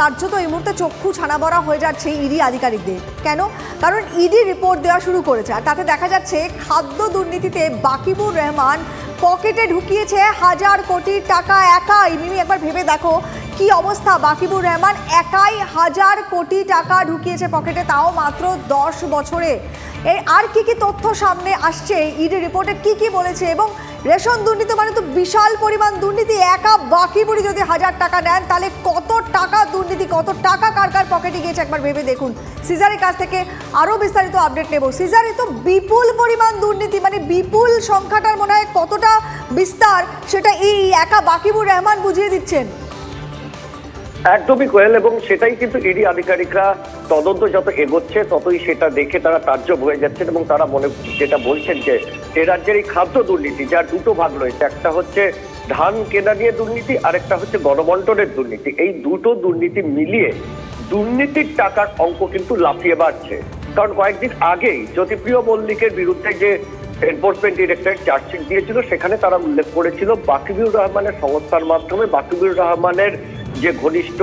কার্যত এই মুহূর্তে চক্ষু ছানাবড়া হয়ে যাচ্ছে ইডি আধিকারিকদের। কেন? কারণ ইডি রিপোর্ট দেওয়া শুরু করেছে আর তাতে দেখা যাচ্ছে খাদ্য দুর্নীতিতে বাকিবুর রহমান পকেটে ঢুকিয়েছে হাজার কোটি টাকা একাই। মিমি, একবার ভেবে দেখো কি অবস্থা বাকিবুর রহমান। একাই হাজার কোটি টাকা ঢুকিয়েছে পকেটে, তাও মাত্র দশ বছরে। এর আর কি কি তথ্য সামনে আসছে? ইডি রিপোর্টে কি কি বলেছে এবং রেশন দুর্নীতি মানে তো বিশাল পরিমাণ দুর্নীতি। একা বাকিবুড়ি যদি হাজার টাকা নেন, তাহলে কত টাকা দুর্নীতি, কত টাকা কার কার পকেটে গিয়েছে একবার ভেবে দেখুন। সিজারের কাছ থেকে আরও বিস্তারিত আপডেট নেব। সিজারে তো বিপুল পরিমাণ দুর্নীতি মানে বিপুল সংখ্যাটার মনে হয় কতটা বিস্তার, সেটা এই একা বাকিবুর রহমান বুঝিয়ে দিচ্ছেন। একদমই কোয়েল, এবং সেটাই কিন্তু ইডি আধিকারিকরা তদন্ত যত এগোচ্ছে, ততই সেটা দেখে তারা তাজ্জব হয়ে যাচ্ছেন, এবং তারা মনে যেটা বলছেন যে এ রাজ্যের এই খাদ্য দুর্নীতি, যার দুটো ভাগ রয়েছে। একটা হচ্ছে ধান কেনা নিয়ে দুর্নীতি আর একটা হচ্ছে গণবন্টনের দুর্নীতি। এই দুটো দুর্নীতি মিলিয়ে দুর্নীতির টাকার অঙ্ক কিন্তু লাফিয়ে বাড়ছে। কারণ কয়েকদিন আগেই জ্যোতিপ্রিয় মল্লিকের বিরুদ্ধে যে এনফোর্সমেন্ট ডিরেক্টরেট চার্জশিট দিয়েছিল, সেখানে তারা উল্লেখ করেছিল বাকিবুর রহমানের সংস্থার মাধ্যমে বাকিবুর রহমানের যে ঘনিষ্ঠ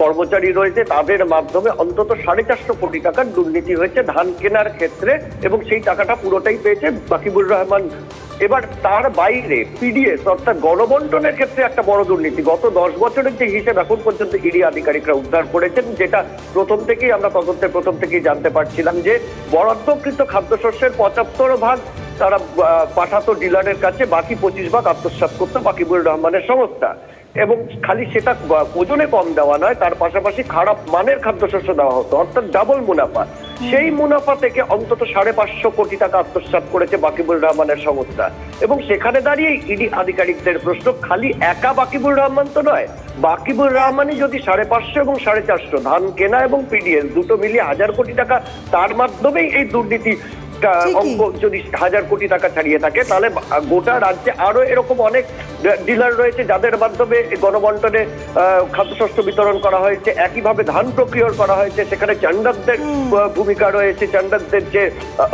কর্মচারী রয়েছে, তাদের মাধ্যমে অন্তত সাড়ে চারশো কোটি টাকার দুর্নীতি হয়েছে ধান কেনার ক্ষেত্রে, এবং সেই টাকাটা পুরোটাই পেয়েছে বাকিবুর রহমান। এবার তার বাইরে পিডিএস অর্থাৎ গণবন্টনের ক্ষেত্রে একটা বড় দুর্নীতি। গত দশ বছরের যে হিসেব এখন পর্যন্ত ইডি আধিকারিকরা উদ্ধার করেছেন, যেটা প্রথম থেকেই আমরা তদন্তের প্রথম থেকেই জানতে পারছিলাম যে বরাদ্দকৃত খাদ্যশস্যের পঁচাত্তর ভাগ তারা পাঠাতো ডিলারের কাছে, বাকি পঁচিশ ভাগ আত্মসাৎ করতো বাকিবুর রহমানের সংস্থা। এবং খালি সেটা ওজনে কম দেওয়া নয় তার পাশাপাশি খারাপ মানের খাদ্যশস্য দেওয়া হতো অর্থাৎ ডাবল মুনাফা সেই মুনাফা থেকে অন্তত সাড়ে পাঁচশো কোটি টাকা আত্মসাৎ করেছে বাকিবুর রহমানের সংস্থা এবং সেখানে দাঁড়িয়ে ইডি আধিকারিকদের প্রশ্ন খালি একা বাকিবুর রহমান তো নয় বাকিবুর রহমানই যদি সাড়ে পাঁচশো এবং সাড়ে চারশো ধান কেনা এবং পিডিএস দুটো মিলিয়ে হাজার কোটি টাকা তার মাধ্যমেই এই দুর্নীতি। অঙ্ক যদি হাজার কোটি টাকা ছাড়িয়ে থাকে তাহলে গোটা রাজ্যে আরও এরকম অনেক ডিলার রয়েছে যাদের মাধ্যমে এই গণবন্টনে খাদ্যশস্য বিতরণ করা হয়েছে। একইভাবে ধান প্রক্রিয়র করা হয়েছে। সেখানে চান্ডাকদের ভূমিকা রয়েছে। চান্ডাকদের যে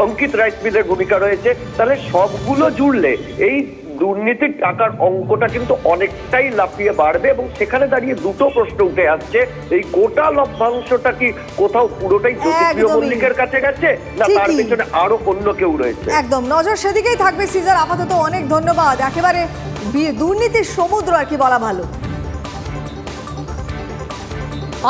অঙ্কিত রাইস মিলের ভূমিকা রয়েছে। তাহলে সবগুলো জুড়লে এই দুর্নীতির টাকার অঙ্কটা কিন্তু অনেকটাই লাফিয়ে বাড়বে এবং সেখানে দাঁড়িয়ে দুটো প্রশ্ন উঠে আসছে। এই গোটা লভ্যাংশটা কি কোথাও পুরোটাই জ্যোতিপ্রিয় মল্লিকের কাছে গেছে না তার। পেছনে আরও অন্য কেউ রয়েছে? একদম নজর সেদিকেই থাকবে সিজার। আপাতত অনেক ধন্যবাদ। একেবারে দুর্নীতির সমুদ্র আর কি বলা ভালো।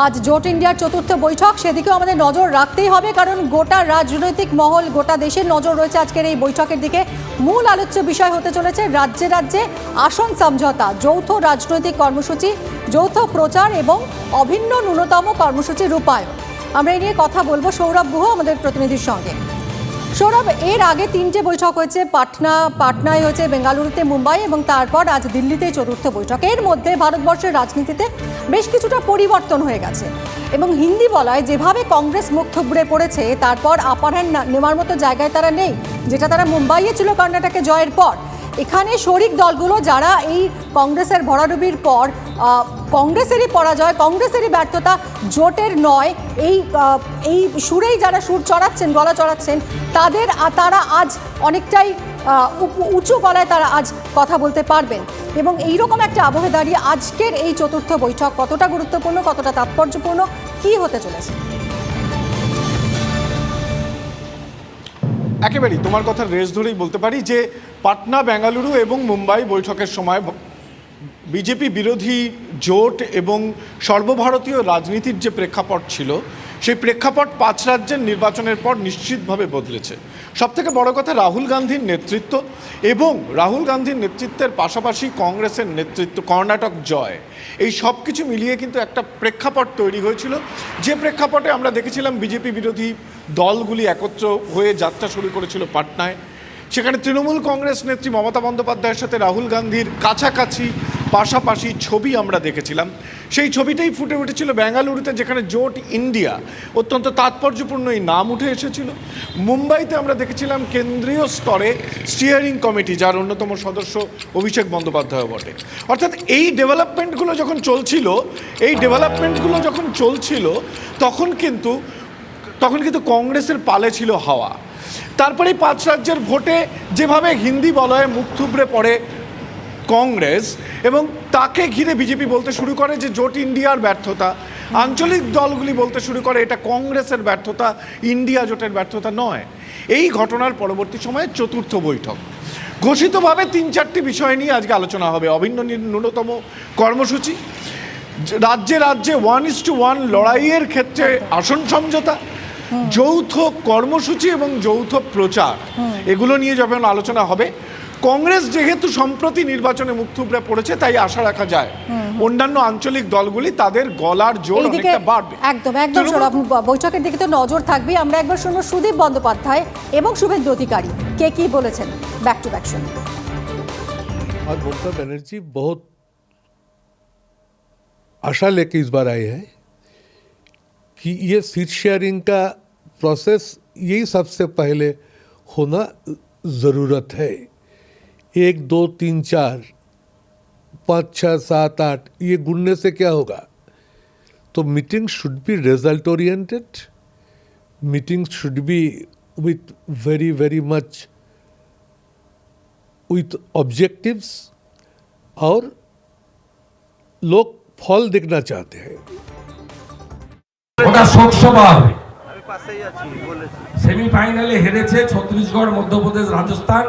আজ জোট ইন্ডিয়ার চতুর্থ বৈঠক, সেদিকেও আমাদের নজর রাখতেই হবে, কারণ গোটা রাজনৈতিক মহল, গোটা দেশের নজর রয়েছে আজকের এই বৈঠকের দিকে। মূল আলোচ্য বিষয় হতে চলেছে রাজ্যে রাজ্যে আসন সমঝোতা, যৌথ রাজনৈতিক কর্মসূচি, যৌথ প্রচার এবং অভিন্ন ন্যূনতম কর্মসূচি রূপায়ণ। আমরা এই নিয়ে কথা বলব সৌরভ গুহ, আমাদের প্রতিনিধির সঙ্গে। সৌরভ, এর আগে তিনটে বৈঠক হয়েছে, পাটনা, পাটনায় হয়েছে, বেঙ্গালুরুতে মুম্বাই এবং তারপর আজ দিল্লিতে চতুর্থ বৈঠক। এর মধ্যে ভারতবর্ষের রাজনীতিতে বেশ কিছুটা পরিবর্তন হয়ে গেছে এবং হিন্দি বলায় যেভাবে কংগ্রেস মুখ থুবড়ে পড়েছে, তারপর আপার হ্যান্ড নেওয়ার মতো জায়গায় তারা নেই, যেটা তারা মুম্বাইয়ে ছিল কর্ণাটকে জয়ের পর। এখানে শরিক দলগুলো যারা এই কংগ্রেসের ভরাডুবির পর কংগ্রেসেরই পরাজয়, কংগ্রেসেরই ব্যর্থতা জোটের নয়। এই এই সুরেই যারা সুর চড়াচ্ছেন, গলা চড়াচ্ছেন, তাদের তারা আজ অনেকটাই উঁচু গলায় তারা আজ কথা বলতে পারবেন। এবং এইরকম একটা আবহে দাঁড়িয়ে আজকের এই চতুর্থ বৈঠক কতটা গুরুত্বপূর্ণ, কতটা তাৎপর্যপূর্ণ, কি হতে চলেছে? একেবারেই তোমার কথা রেস ধরেই বলতে পারি যে পাটনা বেঙ্গালুরু এবং মুম্বাই বৈঠকের সময় বিজেপি বিরোধী জোট এবং সর্বভারতীয় রাজনীতির যে প্রেক্ষাপট ছিল, সেই প্রেক্ষাপট পাঁচ রাজ্যের নির্বাচনের পর নিশ্চিতভাবে বদলেছে। সবথেকে বড় কথা রাহুল গান্ধীর নেতৃত্ব এবং রাহুল গান্ধীর নেতৃত্বের পাশাপাশি কংগ্রেসের নেতৃত্ব, কর্ণাটক জয়। এই সব কিছু মিলিয়ে কিন্তু একটা প্রেক্ষাপট তৈরি হয়েছিল। যে প্রেক্ষাপটে আমরা দেখেছিলাম বিজেপি বিরোধী দলগুলি একত্র হয়ে যাত্রা শুরু করেছিল পাটনায়। সেখানে তৃণমূল কংগ্রেস নেত্রী মমতা বন্দ্যোপাধ্যায়ের সাথে রাহুল গান্ধীর কাছাকাছি পাশাপাশি ছবি আমরা দেখেছিলাম। সেই ছবিটাই ফুটে উঠেছিল বেঙ্গালুরুতে, যেখানে জোট ইন্ডিয়া অত্যন্ত তাৎপর্যপূর্ণ এই নাম উঠে এসেছিল। মুম্বাইতে আমরা দেখেছিলাম কেন্দ্রীয় স্তরে স্টিয়ারিং কমিটি যার অন্যতম সদস্য অভিষেক বন্দ্যোপাধ্যায় বটে। অর্থাৎ এই ডেভেলপমেন্টগুলো যখন চলছিল, এই ডেভেলপমেন্টগুলো যখন চলছিল, তখন কিন্তু তখন কিন্তু কংগ্রেসের পালে ছিল হাওয়া। তারপরে পাঁচ রাজ্যের ভোটে যেভাবে হিন্দি বলয়ে মুখ থুবড়ে পড়ে কংগ্রেস এবং তাকে ঘিরে বিজেপি বলতে শুরু করে যে জোট ইন্ডিয়ার ব্যর্থতা, আঞ্চলিক দলগুলি বলতে শুরু করে এটা কংগ্রেসের ব্যর্থতা, ইন্ডিয়া জোটের ব্যর্থতা নয়। এই ঘটনার পরবর্তী সময়ে চতুর্থ বৈঠক। ঘোষিতভাবে তিন চারটি বিষয় নিয়ে আজকে আলোচনা হবে। অভিন্ন ন্যূনতম কর্মসূচি, রাজ্যে রাজ্যে ওয়ান ইস টু ওয়ান লড়াইয়ের ক্ষেত্রে আসন সমঝোতা যৌথ কর্মসূচি এবং যৌথ প্রচার এগুলো নিয়ে যখন আলোচনা হবে কংগ্রেস যেহেতু সম্প্রতি নির্বাচনে মুখ থুবড়ে পড়েছে তাই আশা রাখা যায় অন্যান্য আঞ্চলিক দলগুলি তাদের গলার জোর এইদিকে অনেকটা বাড়বে একদম একদম তৃণমূল- সৌরভ ব- বৈঠকের দিকে তো নজর থাকবে আমরা একবার শুনবো সুদীপ বন্দ্যোপাধ্যায় এবং শুভেন্দু অধিকারী কে কি বলেছেন ব্যাক টু ব্যাক শুনুন और ममता बनर्जी बहुत आशा लेके इस बार आए हैं कि ये सीट शेयरिंग का प्रोसेस यही सबसे पहले होना ज़रूरत है एक दो तीन चार पाँच छः सात आठ ये गुनने से क्या होगा तो meeting should be result oriented meeting should be with very very much with objectives और लोग फल देखना चाहते हैं ওটা শোকসভা হবে সেমিফাইনালে হেরেছে ছত্তিশগড় মধ্যপ্রদেশ রাজস্থান।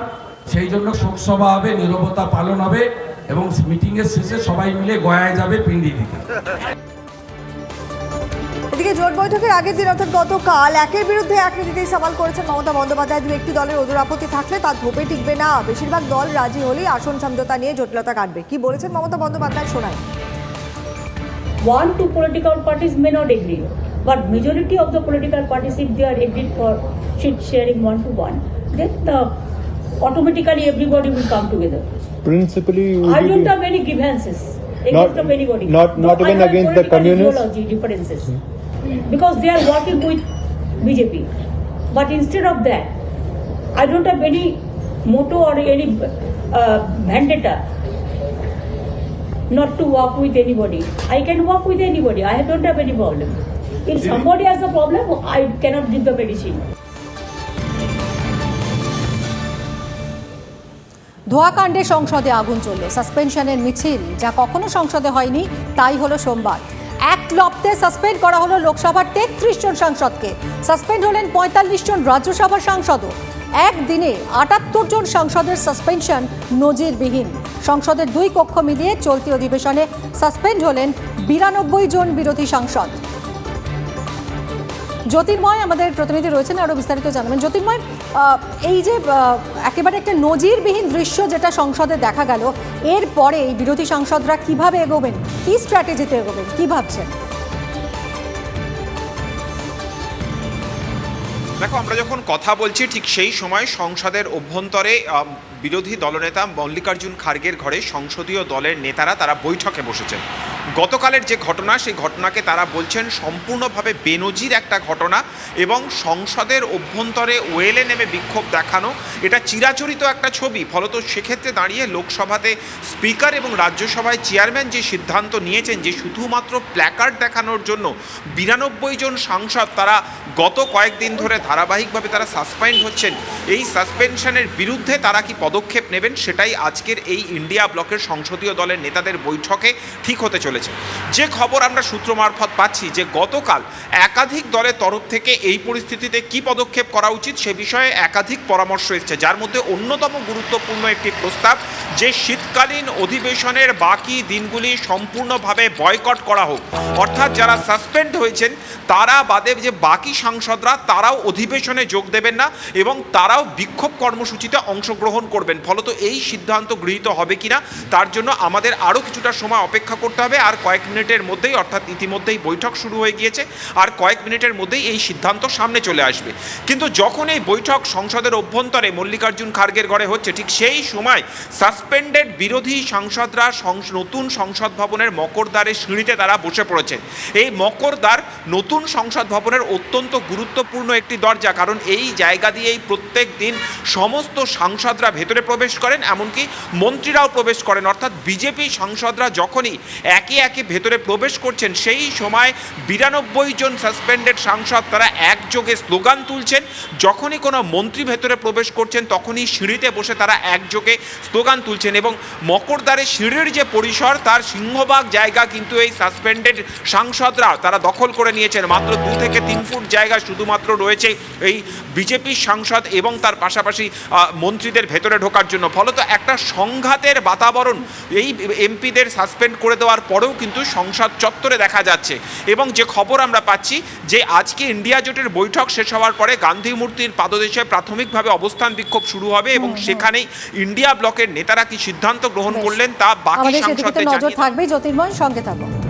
সেই জন্য শোকসভা হবে নীরবতা পালন হবে এবং মিটিং এর শেষে সবাই মিলে গয়ায় যাবে পিন্ডি দিতে। এদিকে জোট বৈঠকের আগের দিন অর্থাৎ গতকাল একের বিরুদ্ধে এক নীতিতেই সওয়াল করেছেন মমতা বন্দ্যোপাধ্যায়। দু একটি দলের ওজোর আপত্তি থাকলে তার ধোপে টিকবে না। বেশিরভাগ দল রাজি হলেই আসন সমঝোতা নিয়ে জটিলতা কাটবে। কি বলেছেন মমতা বন্দ্যোপাধ্যায় শোনায়। One two political parties may not agree. But majority of the political parties if they are agreed for seat sharing one to one then the, automatically everybody will come together principally i don't have any grievances Not- against of anybody not- not No, even against the communists? ideology differences because they are working with bjp but instead of that i don't have any motto or any uh, vendetta not to work with anybody. I can work with anybody. I don't have any problem. If somebody has a problem, I cannot give the medicine. ধোয়াকাণ্ডে সংসদে আগুন চলল। সাসপেনশনের মিছিল যা কখনো সংসদে হয়নি তাই হলো সোমবার। এক লপ্তে সাসপেন্ড করা হলো লোকসভার তেত্রিশ জন সাংসদকে। সাসপেন্ড হলেন পঁয়তাল্লিশ জন রাজ্যসভার সাংসদও। একদিনে আটাত্তর জন সাংসদের সাসপেনশন নজিরবিহীন। সংসদের দুই কক্ষ মিলিয়ে চলতি অধিবেশনে সাসপেন্ড হলেন বিরানব্বই জন বিরোধী সাংসদ। জ্যোতির্ময় আমাদের প্রতিনিধি রয়েছেন, আরও বিস্তারিত জানাবেন। জ্যোতির্ময় এই যে একেবারে একটা নজিরবিহীন দৃশ্য যেটা সংসদে দেখা গেল, এরপরে এই বিরোধী সাংসদরা কীভাবে এগোবেন? কি স্ট্র্যাটেজিতে এগোবেন? কি ভাবছেন? দেখো, আমরা যখন কথা বলছি, ঠিক সেই সময় সংসদের অভ্যন্তরে বিরোধী দলনেতা মল্লিকার্জুন খার্গের ঘরে সংসদীয় দলের নেতারা তারা বৈঠকে বসেছেন। গতকালের যে ঘটনা, সেই ঘটনাকে তারা বলছেন সম্পূর্ণভাবে বেনজির একটা ঘটনা এবং সংসদের অভ্যন্তরে ওয়েলে নেমে বিক্ষোভ দেখানো। এটা চিরাচরিত একটা ছবি। ফলত সেক্ষেত্রে দাঁড়িয়ে লোকসভাতে স্পিকার এবং রাজ্যসভায় চেয়ারম্যান যে সিদ্ধান্ত নিয়েছেন যে শুধুমাত্র প্ল্যাকার্ড দেখানোর জন্য বিরানব্বই জন সাংসদ তারা গত কয়েকদিন ধরে ধারাবাহিকভাবে তারা সাসপেন্ড হচ্ছেন। এই সাসপেনশনের বিরুদ্ধে তারা কি পদক্ষেপ নেবেন, সেটাই আজকের এই ইন্ডিয়া ব্লকের সংসদীয় দলের নেতাদের বৈঠকে ঠিক হতে চলেছে। যে খবর আমরা সূত্র মারফত পাচ্ছি যে গতকাল একাধিক দলের তরফ থেকে এই পরিস্থিতিতে কি পদক্ষেপ করা উচিত সে বিষয়ে একাধিক পরামর্শ এসেছে। যার মধ্যে অন্যতম গুরুত্বপূর্ণ একটি প্রস্তাব যে শীতকালীন অধিবেশনের বাকি দিনগুলি সম্পূর্ণভাবে বয়কট করা হোক। অর্থাৎ যারা সাসপেন্ড হয়েছেন, তারা বাদে যে বাকি সাংসদরা, তারাও অধিবেশনে যোগ দেবেন না এবং তারাও বিক্ষোভ কর্মসূচিতে অংশগ্রহণ করবেন। ফলত এই সিদ্ধান্ত গৃহীত হবে কিনা, তার জন্য আমাদের আরও কিছুটা সময় অপেক্ষা করতে হবে। আর কয়েক মিনিটের মধ্যেই, অর্থাৎ ইতিমধ্যেই বৈঠক শুরু হয়ে গিয়েছে, আর কয়েক মিনিটের মধ্যেই এই সিদ্ধান্ত সামনে চলে আসবে। কিন্তু যখন এই বৈঠক সংসদের অভ্যন্তরে মল্লিকার্জুন খার্গের ঘরে হচ্ছে, ঠিক সেই সময় সাসপেন্ডেড বিরোধী সাংসদরা নতুন সংসদ ভবনের মকরদ্বারের সিঁড়িতে তারা বসে পড়েছেন এই মকরদ্বার নতুন সংসদ ভবনের অত্যন্ত গুরুত্বপূর্ণ একটি দরজা, কারণ এই জায়গা দিয়েই প্রত্যেক দিন সমস্ত সাংসদরা ভেতরে প্রবেশ করেন, এমনকি মন্ত্রীরাও প্রবেশ করেন। অর্থাৎ বিজেপি সাংসদরা যখনই একে একে ভেতরে প্রবেশ করছেন, সেই সময় বিরানব্বই জন সাসপেন্ডেড সাংসদ তারা একযোগে স্লোগান তুলছেন। যখনই কোনো মন্ত্রী ভেতরে প্রবেশ করছেন, তখনই সিঁড়িতে বসে তারা একযোগে স্লোগান তুলছেন এবং মকরদ্বারে সিঁড়ির যে পরিসর, তার সিংহভাগ জায়গা কিন্তু এই সাসপেন্ডেড সাংসদরা তারা দখল করে নিয়েছেন। মাত্র দু থেকে তিন ফুট জায়গা শুধুমাত্র রয়েছে এই বিজেপির সাংসদ এবং তার পাশাপাশি মন্ত্রীদের ভেতরে ঢোকার জন্য। ফলত একটা সংঘাতের বাতাবরণ এই এমপিদের সাসপেন্ড করে দেওয়ার পরেও কিন্তু সংসদ চত্বরে দেখা যাচ্ছে। এবং যে খবর আমরা পাচ্ছি যে আজকে ইন্ডিয়া জোটের বৈঠক শেষ হওয়ার পরে গান্ধী মূর্তির পাদদেশে প্রাথমিকভাবে অবস্থান বিক্ষোভ শুরু হবে এবং সেখানেই ইন্ডিয়া ব্লকের নেতারা কি সিদ্ধান্ত গ্রহণ করলেন তা বাকি সংসদে সাংসদদের নজর থাকবেই জ্যোতির্ময় সঙ্গে থাকব